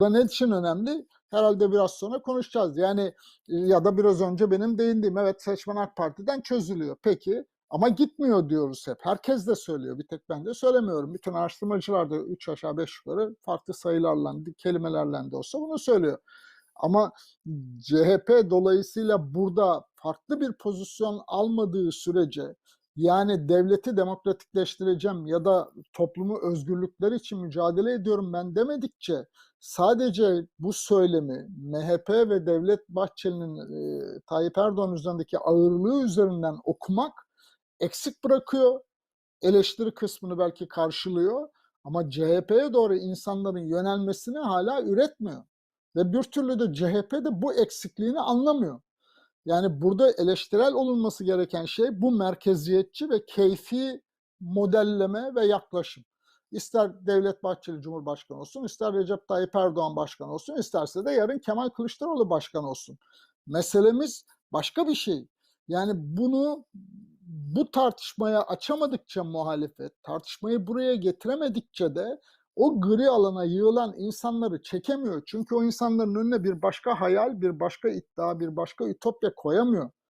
Bu ne için önemli? Herhalde biraz sonra konuşacağız. Yani ya da biraz önce benim değindiğim evet seçmen AK Parti'den çözülüyor. Peki ama gitmiyor diyoruz hep. Herkes de söylüyor. Bir tek ben de söylemiyorum. Bütün araştırmacılar da 3 aşağı 5 yukarı farklı sayılarla, kelimelerle de olsa bunu söylüyor. Ama CHP dolayısıyla burada farklı bir pozisyon almadığı sürece yani devleti demokratikleştireceğim ya da toplumu özgürlükler için mücadele ediyorum ben demedikçe sadece bu söylemi MHP ve Devlet Bahçeli'nin e, Tayyip Erdoğan üzerindeki ağırlığı üzerinden okumak eksik bırakıyor. Eleştiri kısmını belki karşılıyor ama CHP'ye doğru insanların yönelmesini hala üretmiyor. Ve bir türlü de CHP de bu eksikliğini anlamıyor. Yani burada eleştirel olunması gereken şey bu merkeziyetçi ve keyfi modelleme ve yaklaşım. İster Devlet Bahçeli Cumhurbaşkanı olsun, ister Recep Tayyip Erdoğan Başkan olsun, isterse de yarın Kemal Kılıçdaroğlu Başkan olsun. Meselemiz başka bir şey. Yani bunu bu tartışmaya açamadıkça muhalefet, tartışmayı buraya getiremedikçe de o gri alana yığılan insanları çekemiyor. Çünkü o insanların önüne bir başka hayal, bir başka iddia, bir başka ütopya koyamıyor.